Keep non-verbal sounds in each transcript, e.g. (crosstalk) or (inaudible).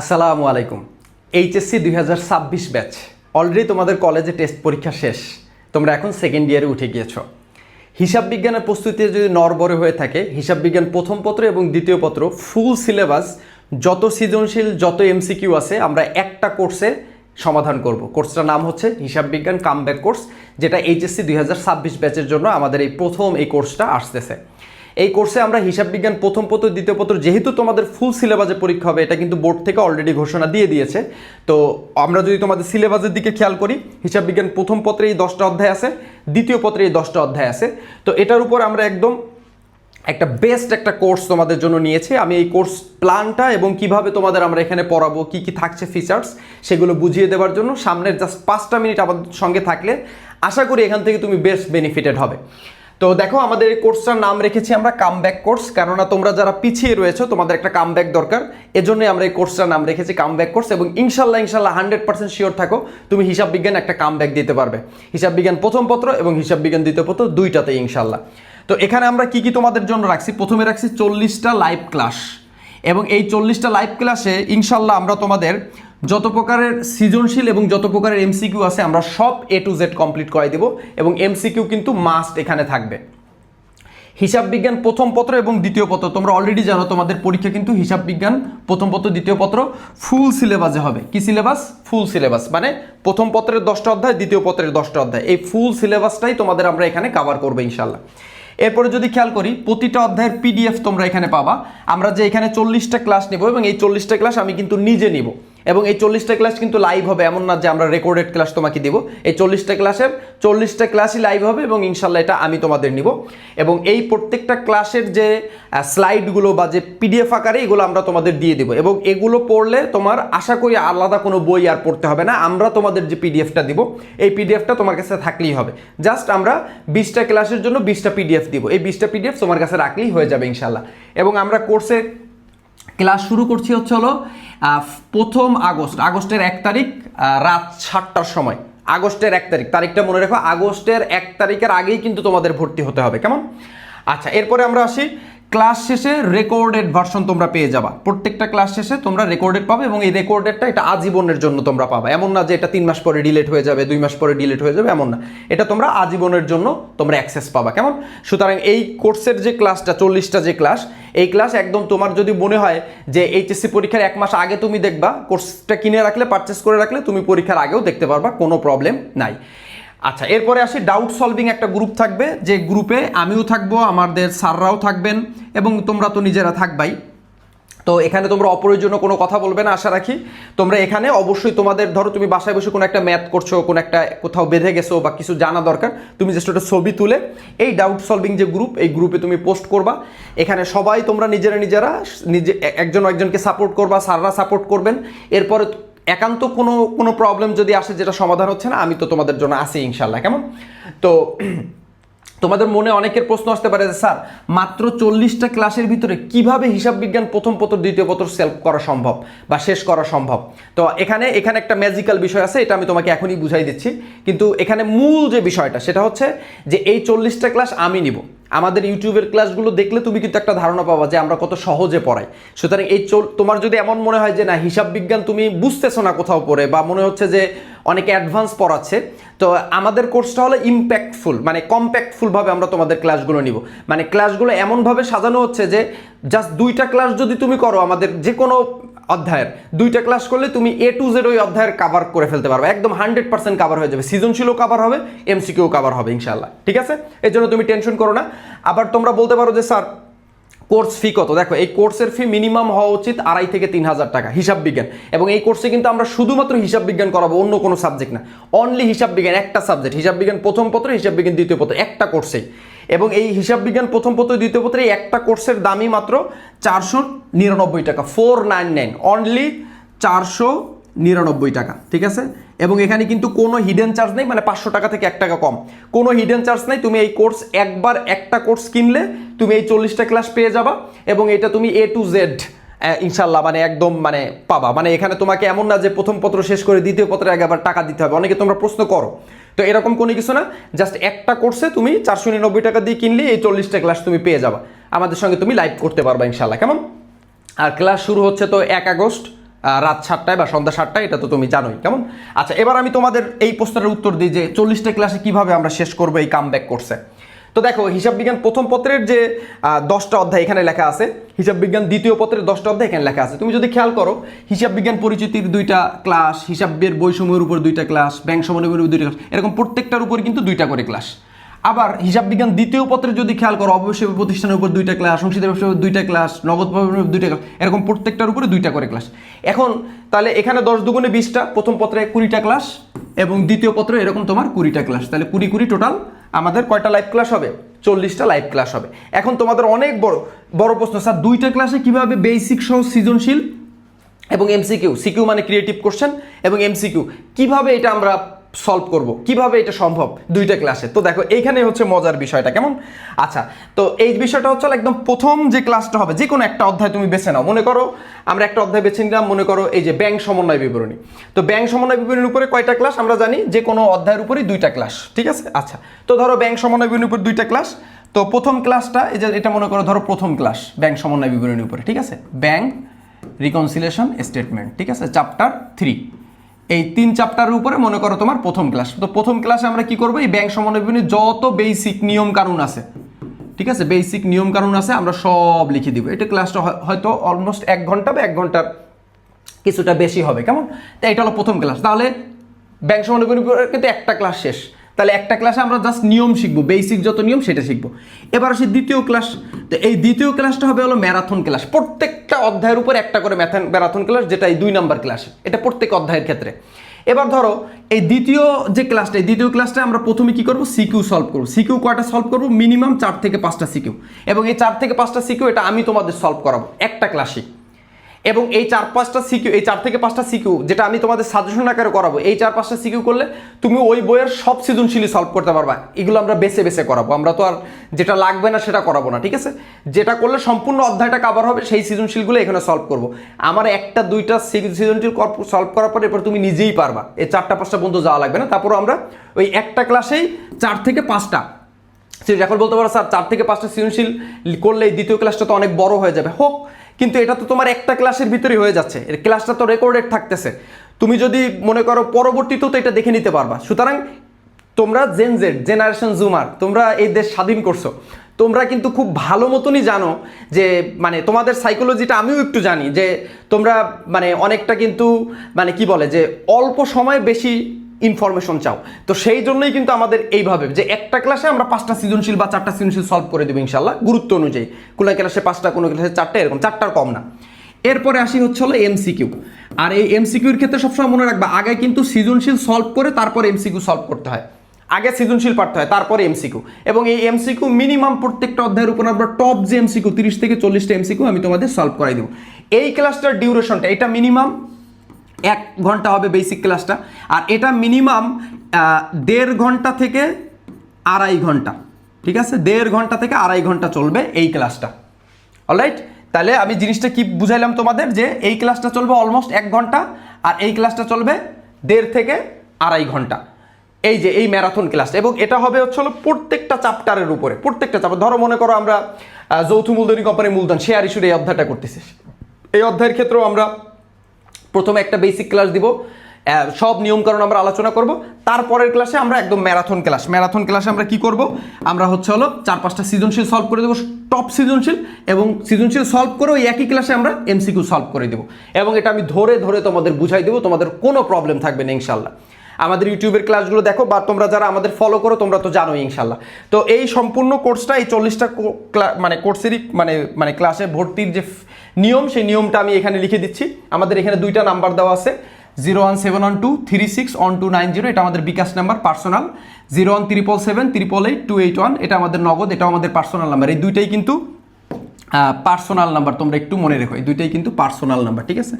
আসসালামু আলাইকুম। এইচএসসি দুই হাজার ছাব্বিশ ব্যাচ। অলরেডি তোমাদের কলেজে টেস্ট পরীক্ষা শেষ। তোমরা এখন সেকেন্ড ইয়ারে উঠে গিয়েছ। হিসাব বিজ্ঞানের প্রস্তুতি যদি নরবরে হয়ে থাকে, হিসাব বিজ্ঞান প্রথম পত্র এবং দ্বিতীয় পত্র ফুল সিলেবাস যত সৃজনশীল, যত এমসিকিউ আছে, আমরা একটা কোর্সে সমাধান করব। কোর্সটার নাম হচ্ছে হিসাব বিজ্ঞান কামব্যাক কোর্স যেটা এইচএসসি দুই হাজার ছাব্বিশ ব্যাচের জন্য আমাদের এই প্রথম এই কোর্সটা আসতেছে। এই কোর্সে আমরা হিসাব বিজ্ঞান প্রথম পত্র, দ্বিতীয় পত্র, যেহেতু তোমাদের ফুল সিলেবাসে পরীক্ষা হবে, এটা কিন্তু বোর্ড থেকে অলরেডি ঘোষণা দিয়ে দিয়েছে। তো আমরা যদি তোমাদের সিলেবাসের দিকে খেয়াল করি, হিসাব বিজ্ঞান প্রথম পত্রে এই দশটা অধ্যায় আছে, দ্বিতীয় পত্রে এই দশটা অধ্যায় আছে। তো এটার উপর আমরা একদম একটা বেস্ট একটা কোর্স তোমাদের জন্য নিয়েছি। আমি এই কোর্স প্ল্যানটা এবং কীভাবে তোমাদের আমরা এখানে পড়াবো, কি কি থাকছে ফিচার্স সেগুলো বুঝিয়ে দেওয়ার জন্য সামনের জাস্ট পাঁচটা মিনিট আমাদের সঙ্গে থাকলে আশা করি এখান থেকে তুমি বেস্ট বেনিফিটেড হবে। তো দেখো, আমাদের এই কোর্সটার নাম রেখেছি আমরা কামব্যাক কোর্স কেননা তোমরা যারা পিছিয়ে রয়েছো, তোমাদের একটা কামব্যাক দরকার। এজন্যই আমরা এই কোর্সটার নাম রেখেছি কামব্যাক কোর্স এবং ইনশাল্লাহ ইনশাল্লাহ হান্ড্রেড পার্সেন্ট শিওর থাকো, তুমি হিসাব বিজ্ঞান একটা কামব্যাক দিতে পারবে। হিসাব বিজ্ঞান প্রথম পত্র এবং হিসাব বিজ্ঞান দ্বিতীয় পত্র দুইটাতে ইনশাল্লাহ। তো এখানে আমরা কি কি তোমাদের জন্য রাখছি? প্রথমে রাখছি চল্লিশটা লাইভ ক্লাস এবং এই চল্লিশটা লাইভ ক্লাসে ইনশাল্লাহ আমরা তোমাদের যত প্রকারের সৃজনশীল এবং যত প্রকারের এমসিকিউ আছে, আমরা সব এ টু জেড কমপ্লিট করাই দেবো এবং এমসিকিউ কিন্তু মাস্ট এখানে থাকবে। হিসাব বিজ্ঞান প্রথম পত্র এবং দ্বিতীয় পত্র। তোমরা অলরেডি জানো, তোমাদের পরীক্ষা কিন্তু হিসাব বিজ্ঞান, প্রথম পত্র, দ্বিতীয় পত্র ফুল সিলেবাসে হবে। কি সিলেবাস ফুল সিলেবাস মানে প্রথম পত্রের দশটা অধ্যায়, দ্বিতীয় পত্রের দশটা অধ্যায়। এই ফুল সিলেবাসটাই তোমাদের আমরা এখানে কাভার করব ইনশাল্লাহ এরপরে যদি খেয়াল করি, প্রতিটা অধ্যায়ের পিডিএফ তোমরা এখানে পাবা। আমরা যে এখানে চল্লিশটা ক্লাস নেব এবং এই চল্লিশটা ক্লাস আমি কিন্তু নিজে নিব। এবং এই চল্লিশটা ক্লাস কিন্তু লাইভ হবে, এমন না যে আমরা রেকর্ডেড ক্লাস তোমাকে দিব। এই চল্লিশটা ক্লাসের, চল্লিশটা ক্লাসই লাইভ হবে এবং ইনশাল্লাহ এটা আমি তোমাদের নিব। এবং এই প্রত্যেকটা ক্লাসের যে স্লাইডগুলো বা যে পিডিএফ আকারে এগুলো আমরা তোমাদের দিয়ে দিব। এবং এগুলো পড়লে তোমার আশা করি আলাদা কোনো বই আর পড়তে হবে না। আমরা তোমাদের যে পিডিএফটা দিব, এই পিডিএফটা তোমার কাছে থাকলেই হবে। জাস্ট আমরা বিশটা ক্লাসের জন্য বিশটা পিডিএফ দিব। এই বিশটা পিডিএফ তোমার কাছে রাখলেই হয়ে যাবে ইনশাল্লাহ। এবং আমরা কোর্সে ক্লাস শুরু করছি হচ্ছে হলো প্রথম আগস্ট। আগস্টের এক তারিখ রাত সাতটার সময়। আগস্টের এক তারিখ। তারিখটা মনে রেখো, আগস্টের এক তারিখের আগেই কিন্তু তোমাদের ভর্তি হতে হবে। কেমন? আচ্ছা এরপরে আমরা আসি। ক্লাস শেষে রেকর্ডেড ভার্সন তোমরা পেয়ে যাবা। প্রত্যেকটা ক্লাস শেষে তোমরা রেকর্ডেড পাবে এবং এই রেকর্ডেডটা এটা আজীবনের জন্য তোমরা পাবা। এমন না যে এটা তিন মাস পরে ডিলেট হয়ে যাবে, দুই মাস পরে ডিলেট হয়ে যাবে, এমন না। এটা তোমরা আজীবনের জন্য তোমরা অ্যাক্সেস পাবা। কেমন? সুতরাং এই কোর্সের যে ক্লাসটা চল্লিশটা যে ক্লাস এই ক্লাস একদম তোমার যদি মনে হয় যে এইচএসসি পরীক্ষার এক মাস আগে তুমি দেখবা কোর্সটা কিনে রাখলে পারচেস করে রাখলে, তুমি পরীক্ষার আগেও দেখতে পারবা, কোনো প্রবলেম নাই। আচ্ছা এরপরে আসি ডাউট সলভিং একটা গ্রুপ থাকবে, যে গ্রুপে আমিও থাকব, আমাদের স্যাররাও থাকবেন, এবং তোমরা তো নিজেরা থাকবাই। তো এখানে তোমরা অপ্রয়োজনীয় কোনো কথা বলবে না, আশা রাখি। তোমরা এখানে অবশ্যই তোমাদের, ধরো তুমি বাসায় বসে কোনো একটা ম্যাথ করছ, কোনো একটা কোথাও বেঁধে গেছো বা কিছু জানা দরকার, তুমি জাস্ট একটা ছবি তুলে এই ডাউট সলভিং যে গ্রুপ এই গ্রুপে তুমি পোস্ট করবা। এখানে সবাই তোমরা নিজেরা নিজেরা, নিজে, একজন একজনকে সাপোর্ট করবা, স্যাররা সাপোর্ট করবেন। এরপরে একান্ত কোনো কোনো প্রবলেম যদি আসে যেটা সমাধান হচ্ছে না, আমি তো তোমাদের জন্য আছি ইনশাল্লাহ কেমন? তো, (clears throat) তোমাদের মনে অনেকের প্রশ্ন আসতে পারে যে, স্যার, মাত্র চল্লিশটা ক্লাসের ভিতরে কীভাবে হিসাব বিজ্ঞান প্রথম পত্র দ্বিতীয় পত্র সেলফ করা সম্ভব বা শেষ করা সম্ভব? তো এখানে এখানে একটা ম্যাজিক্যাল বিষয় আছে, এটা আমি তোমাকে এখনই বুঝাই দিচ্ছি। কিন্তু এখানে মূল যে বিষয়টা, সেটা হচ্ছে যে, এই চল্লিশটা ক্লাস আমি নিব। আমাদের ইউটিউবের ক্লাসগুলো দেখলে তুমি কিন্তু একটা ধারণা পাবা যে আমরা কত সহজে পড়াই। সুতরাং এই চল তোমার যদি এমন মনে হয় যে না, হিসাব বিজ্ঞান তুমি বুঝতেছো না কোথাও পড়ে বা মনে হচ্ছে যে অনেকে অ্যাডভান্স পড়াচ্ছে, তো আমাদের কোর্সটা হলো ইম্প্যাক্টফুল মানে কম্প্যাক্টফুলভাবে আমরা তোমাদের ক্লাসগুলো নিব। মানে ক্লাসগুলো এমনভাবে সাজানো হচ্ছে যে জাস্ট দুইটা ক্লাস যদি তুমি করো, আমাদের যে কোনো অধ্যায়ের। দুইটা ক্লাস করলে তুমি এ টু জেড ওই অধ্যায়ের কাভার করে ফেলতে পারবে। একদম হান্ড্রেড পার্সেন্ট কাভার হয়ে যাবে। সৃজনশীলও কাভার হবে এমসিকিউ কাভার হবে ইনশাল্লাহ ঠিক আছে? এর জন্য তুমি টেনশন করো না। আবার তোমরা বলতে পারো যে, স্যার কোর্স ফি কত? দেখো, এই কোর্সের ফি মিনিমাম হওয়া উচিত আড়াই থেকে তিন হাজার টাকা, হিসাব বিজ্ঞান। এবং এই কোর্সে কিন্তু আমরা শুধুমাত্র হিসাব বিজ্ঞান করাবো, অন্য কোনো সাবজেক্ট না। অনলি হিসাব বিজ্ঞান, একটা সাবজেক্ট হিসাব বিজ্ঞান প্রথম পত্র, হিসাব বিজ্ঞান দ্বিতীয় পত্র, একটা কোর্সেই এবং এই হিসাব বিজ্ঞান প্রথম পত্র, দ্বিতীয় পত্রে একটা কোর্সের দামই মাত্র চারশো নিরানব্বই টাকা ফোর নাইন নাইন অনলি চারশো নিরানব্বই টাকা, ঠিক আছে? এবং এখানে কিন্তু কোনো হিডেন চার্জ নেই মানে পাঁচশো টাকা থেকে এক টাকা কম। কোনো হিডেন চার্জ নেই, তুমি এই কোর্স একবার একটা কোর্স কিনলে তুমি এই চল্লিশটা ক্লাস পেয়ে যাবা, এবং এটা তুমি এ টু জেড ইনশাল্লাহ মানে একদম মানে পাবা। মানে এখানে তোমাকে এমন না যে প্রথম পত্র শেষ করে দ্বিতীয় পত্রে আগে আবার টাকা দিতে হবে। অনেকে তোমরা প্রশ্ন করো। তো এরকম কোনো কিছু না জাস্ট একটা কোর্সে তুমি চারশো নিরানব্বই টাকা দিয়ে কিনলে এই চল্লিশটা ক্লাস তুমি পেয়ে যাবা। আমাদের সঙ্গে তুমি লাইভ করতে পারবা ইনশাল্লাহ কেমন? আর ক্লাস শুরু হচ্ছে তো এক আগস্ট রাত সাতটায় বা সন্ধ্যা সাতটায়, এটা তো তুমি জানোই, কেমন? আচ্ছা এবার আমি তোমাদের এই প্রশ্নের উত্তর দিই যে চল্লিশটা ক্লাসে কীভাবে আমরা শেষ করব এই কাম ব্যাক কোর্সে তো দেখো, হিসাব বিজ্ঞান প্রথম পত্রের যে দশটা অধ্যায় এখানে লেখা আছে, হিসাব বিজ্ঞান দ্বিতীয় পত্রের দশটা অধ্যায় এখানে লেখা আছে। তুমি যদি খেয়াল করো, হিসাব বিজ্ঞান পরিচিতির দুইটা ক্লাস হিসাবের বৈষম্যের উপর দুইটা ক্লাস ব্যাংক সমন্বয়ের উপর দুইটা ক্লাস এরকম প্রত্যেকটার উপর কিন্তু দুইটা করে ক্লাস আবার হিসাব বিজ্ঞান দ্বিতীয় পত্রে যদি খেয়াল করো, অবশ্যই প্রতিষ্ঠানের উপর দুইটা ক্লাস অংশীদার ব্যবসার উপর দুইটা ক্লাস নগদ দুইটা ক্লাস এরকম প্রত্যেকটার উপরে দুইটা করে ক্লাস এখন, তাহলে এখানে দশ দুগুণে বিশটা, প্রথম পত্রে কুড়িটা ক্লাস এবং দ্বিতীয় পত্র এরকম তোমার কুড়িটা ক্লাস তাহলে কুড়ি কুড়ি টোটাল আমাদের কয়টা লাইভ ক্লাস হবে? চল্লিশটা লাইভ ক্লাস হবে। এখন তোমাদের অনেক বড় বড় প্রশ্ন, স্যার, দুইটা ক্লাসে কীভাবে বেসিক সহ সৃজনশীল এবং এমসিকিউ সিকিউ মানে ক্রিয়েটিভ কোশ্চেন এবং এমসিকিউ কীভাবে এটা আমরা সলভ করব। কীভাবে এটা সম্ভব? দুইটা ক্লাসে তো দেখো, এইখানে হচ্ছে মজার বিষয়টা, কেমন? আচ্ছা তো এই বিষয়টা হচ্ছে একদম প্রথম যে ক্লাসটা হবে যে কোনো একটা অধ্যায় তুমি বেছে নাও। মনে করো, আমরা একটা অধ্যায় বেছে নিলাম, মনে করো এই যে ব্যাংক সমন্বয় বিবরণী। তো ব্যাংক সমন্বয় বিবরণীর উপরে কয়টা ক্লাস আমরা জানি যে কোনো অধ্যায়ের উপরেই দুইটা ক্লাস ঠিক আছে? আচ্ছা তো ধরো ব্যাংক সমন্বয় বিবরণীর উপর দুইটা ক্লাস তো প্রথম ক্লাসটা এই যে এটা মনে করো ধরো প্রথম ক্লাস ব্যাংক সমন্বয় বিবরণীর উপরে, ঠিক আছে? ব্যাংক রিকনসিলেশন স্টেটমেন্ট ঠিক আছে? চ্যাপ্টার থ্রি এই তিন চ্যাপ্টারের উপরে মনে করো তোমার প্রথম ক্লাস তো প্রথম ক্লাসে আমরা কি করব? এই ব্যাংক সমন্বয় যত বেসিক নিয়ম কানুন আছে, ঠিক আছে? বেসিক নিয়ম কানুন আছে, আমরা সব লিখে দিব। এটা ক্লাসটা হয়- হয়তো অলমোস্ট এক ঘণ্টা বা এক ঘণ্টার কিছুটা বেশি হবে, কেমন? তো এটা হলো প্রথম ক্লাস তাহলে ব্যাংক সমন্বয় কিন্তু একটা ক্লাস শেষ। তাহলে একটা ক্লাসে আমরা জাস্ট নিয়ম শিখব বেসিক যত নিয়ম সেটা শিখব। এবার আসি দ্বিতীয় ক্লাস তো এই দ্বিতীয় ক্লাসটা হবে হলো ম্যারাথন ক্লাস প্রত্যেকটা অধ্যায়ের উপর একটা করে ম্যাথন ম্যারাথন ক্লাস যেটা এই দুই নাম্বার ক্লাস এটা প্রত্যেক অধ্যায়ের ক্ষেত্রে। এবার ধরো, এই দ্বিতীয় যে ক্লাসটা এই দ্বিতীয় ক্লাসটা আমরা প্রথমে কি করব? সিকিউ সলভ করব। সিকিউ কয়টা সলভ করব? মিনিমাম চার থেকে পাঁচটা সিকিউ এবং এই চার থেকে পাঁচটা সিকিউ এটা আমি তোমাদের সলভ করাবো। একটা ক্লাসে এবং এই চার পাঁচটা সিকিউ, এই চার থেকে পাঁচটা সিকিউ যেটা আমি তোমাদের সাজেশন আকারে করাবো, এই চার পাঁচটা সিকিউ করলে তুমি ওই বইয়ের সব সৃজনশীলই সলভ করতে পারবা। এগুলো আমরা বেছে বেছে করাবো। আমরা তো আর যেটা লাগবে না সেটা করাবো না, ঠিক আছে? যেটা করলে সম্পূর্ণ অধ্যায়টা কাভার হবে, সেই সৃজনশীলগুলো এখানে সলভ করব। আমার একটা, দুইটা সৃজনশীল সলভ করার পরে এরপর তুমি নিজেই পারবা। এই চারটা, পাঁচটা পর্যন্ত যাওয়া লাগবে না। তারপর আমরা ওই একটা ক্লাসেই চার থেকে পাঁচটা সে এখন বলতে পারো, স্যার, চার থেকে পাঁচটা সৃজনশীল করলে দ্বিতীয় ক্লাসটা তো অনেক বড় হয়ে যাবে। হোক, কিন্তু এটা তো তোমার একটা ক্লাসের ভিতরেই হয়ে যাচ্ছে। এর ক্লাসটা তো রেকর্ডেড থাকতেছে। তুমি যদি মনে করো পরবর্তীতেও তো এটা দেখে নিতে পারবা। সুতরাং তোমরা জেন জেড জেনারেশন জুমার তোমরা এই দেশ স্বাধীন করছ। তোমরা কিন্তু খুব ভালো মতনই জানো যে মানে তোমাদের সাইকোলজিটা আমিও একটু জানি যে, তোমরা মানে অনেকটা কিন্তু মানে কি বলে যে, অল্প সময়ে বেশি ইনফরমেশন চাও। তো সেই জন্যই কিন্তু আমাদের এইভাবে যে একটা ক্লাসে আমরা পাঁচটা সৃজনশীল বা চারটা সৃজনশীল সলভ করে দেবো ইনশাল্লাহ গুরুত্ব অনুযায়ী। কোনো ক্লাসে পাঁচটা, কোনো ক্লাসে চারটা, এরকম চারটার কম না। এরপরে আসি হচ্ছে হলো এমসিকিউ আর এই এমসিকিউর ক্ষেত্রে সবসময় মনে রাখবা, আগে কিন্তু সৃজনশীল সলভ করে তারপর এমসিকিউ সলভ করতে হয়। আগে সৃজনশীল পাঠতে হয়, তারপরে এমসিকিউ এবং এই এমসিকিউ মিনিমাম প্রত্যেকটা অধ্যায়ের উপর আমরা টপ যে এমসিকিউ তিরিশ থেকে চল্লিশটা এমসিকিউ আমি তোমাদের সলভ করাই দেবো। এই ক্লাসটার ডিউরেশনটা এটা মিনিমাম এক ঘণ্টা হবে বেসিক ক্লাসটা আর এটা মিনিমাম দেড় ঘণ্টা থেকে আড়াই ঘণ্টা। ঠিক আছে? দেড় ঘণ্টা থেকে আড়াই ঘণ্টা চলবে এই ক্লাসটা অলরাইট তাহলে আমি জিনিসটা কি বুঝাইলাম তোমাদের যে এই ক্লাসটা চলবে অলমোস্ট এক ঘণ্টা আর এই ক্লাসটা চলবে দেড় থেকে আড়াই ঘণ্টা। এই যে, এই ম্যারাথন ক্লাসটা এবং এটা হবে হচ্ছে হলো প্রত্যেকটা চ্যাপ্টারের উপরে। প্রত্যেকটা চ্যাপ্টার ধরো মনে করো আমরা যৌথ মূলধনী কোম্পানি মূলধন শেয়ার ইস্যুর এই অধ্যায়টা করতেছি। এই অধ্যায়ের ক্ষেত্রেও আমরা প্রথমে একটা বেসিক ক্লাস দিব সব নিয়মকানুন আমরা আলোচনা করব। তারপরের ক্লাসে আমরা একদম ম্যারাথন ক্লাস ম্যারাথন ক্লাসে আমরা কি করব? আমরা হচ্ছে হলো চার পাঁচটা সৃজনশীল সলভ করে দেবো টপ সৃজনশীল, এবং সৃজনশীল সলভ করে ওই একই ক্লাসে আমরা এমসিকিউ সলভ করে দেবো। এবং এটা আমি ধরে ধরে তোমাদের বুঝাই দেবো, তোমাদের কোনো প্রবলেম থাকবে না ইনশাল্লাহ আমাদের ইউটিউবের ক্লাসগুলো দেখো বা তোমরা যারা আমাদের ফলো করো, তোমরা তো জানোই ইনশাল্লাহ তো এই সম্পূর্ণ কোর্সটা এই চল্লিশটা মানে কোর্সেরই মানে মানে ক্লাসে ভর্তির যে নিয়ম, সেই নিয়মটা আমি এখানে লিখে দিচ্ছি। আমাদের এখানে দুইটা নাম্বার দেওয়া আছে zero one seven one two three six one two nine zero এটা আমাদের bKash number personal zero one triple seven triple eight two eight one এটা আমাদের নগদ এটা আমাদের পার্সোনাল নাম্বার এই দুইটাই কিন্তু পার্সোনাল নাম্বার তোমরা একটু মনে রেখো, এই দুইটাই কিন্তু পার্সোনাল নাম্বার ঠিক আছে?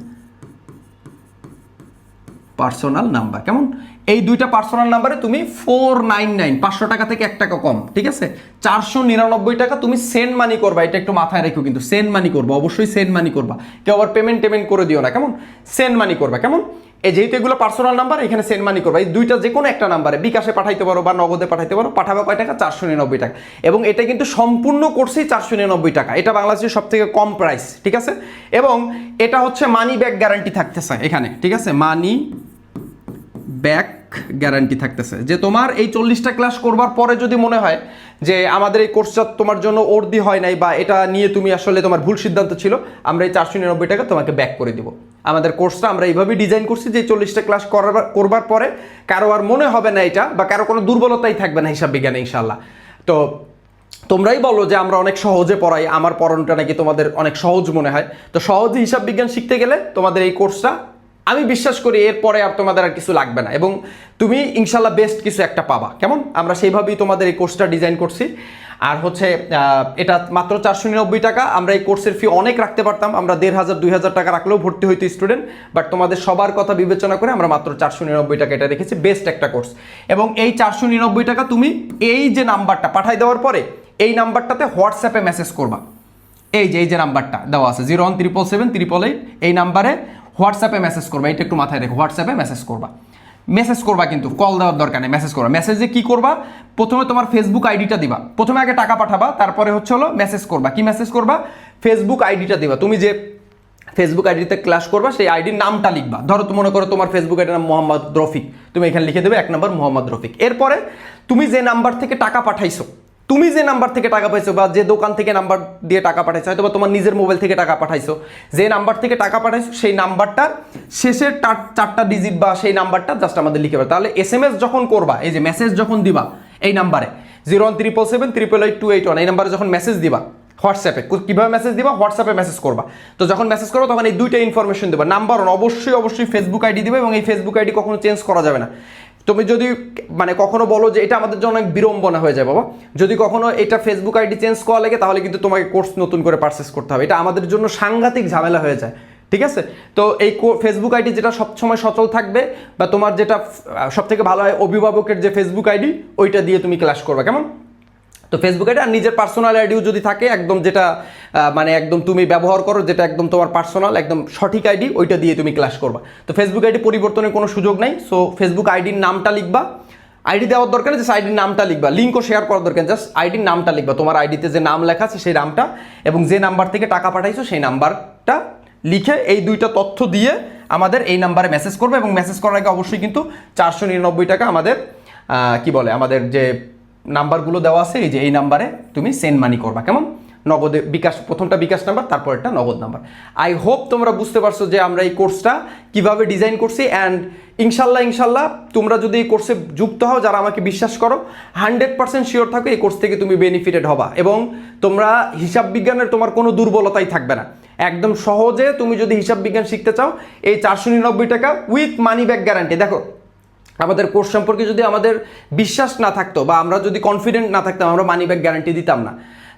Personal number. কেমন? এই দুইটা পার্সোনাল নাম্বারে তুমি ফোর নাইন নাইন পাঁচশো টাকা থেকে এক টাকা কম, ঠিক আছে? চারশো নিরানব্বই টাকা তুমি সেন্ড মানি করবা, এটা একটু মাথায় রেখো কিন্তু সেন্ড মানি করবা, অবশ্যই সেন্ড মানি করবা। কেউ আবার পেমেন্ট টেমেন্ট করে দিও না, কেমন? সেন্ড মানি করবা, কেমন? এই যেহেতু এগুলো পার্সোনাল নাম্বার এখানে সেন্ড মানি করব। এই দুইটা যে কোনো একটা নাম্বারে বিকাশে পাঠাইতে পারো বা নগদে পাঠাইতে পারো, পাঠাবে কয় টাকা? চারশো নিরানব্বই টাকা। এবং এটা কিন্তু সম্পূর্ণ কোর্সেই চারশো নিরানব্বই টাকা। এটা বাংলাদেশের সব থেকে কম প্রাইস ঠিক আছে? এবং এটা হচ্ছে মানি ব্যাক গ্যারান্টি থাকতেছে এখানে, ঠিক আছে? মানি ব্যাক গ্যারান্টি থাকতেছে। যে তোমার এই চল্লিশটা ক্লাস করবার পরে যদি মনে হয় যে আমাদের এই কোর্সটা তোমার জন্য অর্দি হয় নাই বা এটা নিয়ে তুমি আসলে তোমার ভুল সিদ্ধান্ত ছিল, আমরা এই চারশো নিরানব্বই টাকা তোমাকে ব্যাক করে দিব। আমাদের কোর্সটা আমরা এইভাবেই ডিজাইন করছি যে চল্লিশটা ক্লাস করার করবার পরে কারও আর মনে হবে না এটা বা কারও কোনো দুর্বলতাই থাকবে না হিসাব বিজ্ঞানে ইনশাল্লাহ তো তোমরাই বলো যে আমরা অনেক সহজে পড়াই, আমার পড়ানোটা নাকি তোমাদের অনেক সহজ মনে হয়। তো সহজে হিসাব বিজ্ঞান শিখতে গেলে তোমাদের এই কোর্সটা আমি বিশ্বাস করি এরপরে আর তোমাদের আর কিছু লাগবে না। এবং তুমি ইনশাল্লাহ বেস্ট কিছু একটা পাবা। কেমন? আমরা সেইভাবেই তোমাদের এই কোর্সটা ডিজাইন করছি। আর হচ্ছে এটা মাত্র চারশো নিরানব্বই টাকা। আমরা এই কোর্সের ফি অনেক রাখতে পারতাম। আমরা দেড় হাজার, দুই হাজার টাকা রাখলেও ভর্তি হইতো স্টুডেন্ট বাট তোমাদের সবার কথা বিবেচনা করে আমরা মাত্র চারশো নিরানব্বই টাকা এটা রেখেছি। বেস্ট একটা কোর্স এবং এই চারশো নিরানব্বই টাকা তুমি এই যে নাম্বারটা পাঠাই দেওয়ার পরে, এই নাম্বারটাতে হোয়াটসঅ্যাপে মেসেজ করবা। এই যে এই যে নাম্বারটা দেওয়া আছে, zero one triple seven triple eight এই নাম্বারে হোয়াটসঅ্যাপে মেসেজ করবা, এটা একটু মাথায় রেখো, হোয়াটসঅ্যাপে মেসেজ করবা। মেসেজ করবা কিন্তু কল দেওয়ার দরকার নেই মেসেজ করবা। মেসেজে কি করবা? প্রথমে তোমার ফেসবুক আইডিটা দিবা। প্রথমে আগে টাকা পাঠাবা, তারপরে হচ্ছে হলো মেসেজ করবা। কি মেসেজ করবা? ফেসবুক আইডিটা দিবা। তুমি যে ফেসবুক আইডিতে ক্লাস করবা, সেই আইডির নামটা লিখবা। ধরো মনে করো তোমার ফেসবুক আইডির নাম মোহাম্মদ রফিক। তুমি এখানে লিখে দেবে এক নম্বর মোহাম্মদ রফিক। এরপরে তুমি যে নাম্বার থেকে টাকা পাঠাইছো তুমি যে নাম্বার থেকে টাকা পাইছো বা যে দোকান থেকে নাম্বার দিয়ে টাকা পাঠাইছো হয়তো বা তোমার নিজের মোবাইল থেকে টাকা পাঠাইছো, যে নাম্বার থেকে টাকা পাঠাইছো, সেই নাম্বারটার শেষের চার- চারটা ডিজিট বা সেই নাম্বারটা জাস্ট আমাদের লিখে পাবে তাহলে এস এম এস যখন করবা, এই যে মেসেজ যখন দিবা এই নাম্বারে zero one triple seven triple eight two eight one এই নাম্বারে যখন মেসেজ দিবা, হোয়াটসঅ্যাপে কীভাবে মেসেজ দিবা? হোয়াটসঅ্যাপে মেসেজ করবা। তো যখন মেসেজ করো তখন এই দুইটা ইনফরমেশন দেবা। নাম্বার অবশ্যই অবশ্যই ফেসবুক আইডি দিবে এবং এই ফেসবুক আইডি কখনো চেঞ্জ করা যাবে না। তুমি যদি মানে কখনো বলো যে এটা আমাদের জন্য অনেক বিড়ম্বনা হয়ে যায়, বাবা। যদি কখনো এটা ফেসবুক আইডি চেঞ্জ করা লাগে, তাহলে কিন্তু তোমাকে কোর্স নতুন করে পারচেস করতে হবে। এটা আমাদের জন্য সাংঘাতিক ঝামেলা হয়ে যায়, ঠিক আছে? তো এই ফেসবুক আইডি যেটা সবসময় সচল থাকবে বা তোমার যেটা সব থেকে ভালো হয় অভিভাবকের যে ফেসবুক আইডি ওইটা দিয়ে তুমি ক্লাস করবে, কেমন? তো ফেসবুক আইডি আর নিজের পার্সোনাল আইডিও যদি থাকে, একদম যেটা মানে একদম তুমি ব্যবহার করো, যেটা একদম তোমার পার্সোনাল একদম সঠিক আইডি ওইটা দিয়ে তুমি ক্লাস করবা। তো ফেসবুক আইডি পরিবর্তনের কোনো সুযোগ নাই। সো ফেসবুক আইডির নামটা লিখবা। আইডি দেওয়ার দরকার জাস্ট আইডির নামটা লিখবা। লিঙ্কও শেয়ার করার দরকার জাস্ট আইডির নামটা লিখবা। তোমার আইডিতে যে নাম লেখা আছে, সেই নামটা, এবং যে নাম্বার থেকে টাকা পাঠাইছো, সেই নাম্বারটা লিখে এই দুইটা তথ্য দিয়ে আমাদের এই নাম্বারে মেসেজ করবে, এবং মেসেজ করার আগে অবশ্যই কিন্তু চারশো নিরানব্বই টাকা আমাদের কি বলে, আমাদের যে নাম্বারগুলো দেওয়া আছে, এই যে এই নাম্বারে তুমি সেন্ড মানি করবা, কেমন? নগদে বিকাশ, প্রথমটা বিকাশ নাম্বার তারপর একটা নগদ নাম্বার। আই হোপ তোমরা বুঝতে পারছ যে আমরা এই কোর্সটা কীভাবে ডিজাইন করছি অ্যান্ড ইনশাল্লাহ ইনশাল্লাহ তোমরা যদি এই কোর্সে যুক্ত হও, যারা আমাকে বিশ্বাস করো হান্ড্রেড পার্সেন্ট শিওর থাকো এই কোর্স থেকে তুমি বেনিফিটেড হবা এবং তোমরা হিসাব বিজ্ঞানের তোমার কোনো দুর্বলতাই থাকবে না। একদম সহজে তুমি যদি হিসাব বিজ্ঞান শিখতে চাও, এই চারশো নিরানব্বই টাকা উইথ মানি ব্যাক গ্যারান্টি দেখো আমাদের কোর্স সম্পর্কে যদি আমাদের বিশ্বাস না থাকতো বা আমরা যদি কনফিডেন্ট না থাকতাম, আমরা মানি ব্যাক গ্যারান্টি দিতাম না।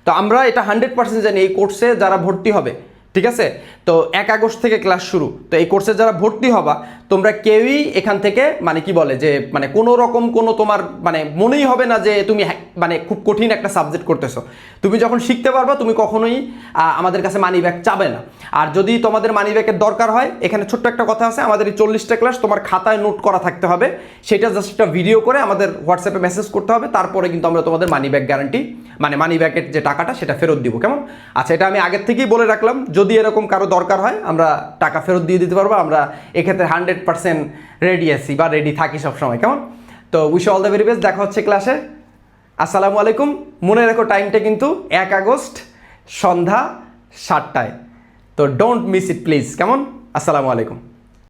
তো আমরা এটা হান্ড্রেড পার্সেন্ট জানি এই কোর্সে যারা ভর্তি হবে ঠিক আছে? তো এক আগস্ট থেকে ক্লাস শুরু। তো এই কোর্সে যারা ভর্তি হবা, তোমরা কেউই এখান থেকে মানে কি বলে যে মানে কোনো রকম কোনো তোমার মানে মনেই হবে না যে, তুমি হ্যাঁ- মানে খুব কঠিন একটা সাবজেক্ট করতেছো। তুমি যখন শিখতে পারবা, তুমি কখনোই আমাদের কাছে মানি ব্যাক চাবে না। আর যদি তোমাদের মানি ব্যাকের দরকার হয়, এখানে ছোট্ট একটা কথা আছে, আমাদের এই চল্লিশটা ক্লাস তোমার খাতায় নোট করা থাকতে হবে। সেটা জাস্ট একটা ভিডিও করে আমাদের হোয়াটসঅ্যাপে মেসেজ করতে হবে, তারপরে কিন্তু আমরা তোমাদের মানি ব্যাক গ্যারান্টি মানে মানি ব্যাকের যে টাকাটা, সেটা ফেরত দিব, কেমন? আচ্ছা এটা আমি আগের থেকেই বলে রাখলাম, যদি এরকম কারও দরকার হয়, আমরা টাকা ফেরত দিয়ে দিতে পারব, আমরা এক্ষেত্রে হান্ড্রেড পার্সেন্ট রেডি আছি বা রেডি থাকি সবসময়, কেমন? তো wish all the very best দেখা হচ্ছে ক্লাসে আসসালামু আলাইকুম, মনে রাখো টাইমটা কিন্তু এক আগস্ট, সন্ধ্যা সাতটায়। তো ডোন্ট মিস ইট প্লিজ কেমন? আসসালামু আলাইকুম।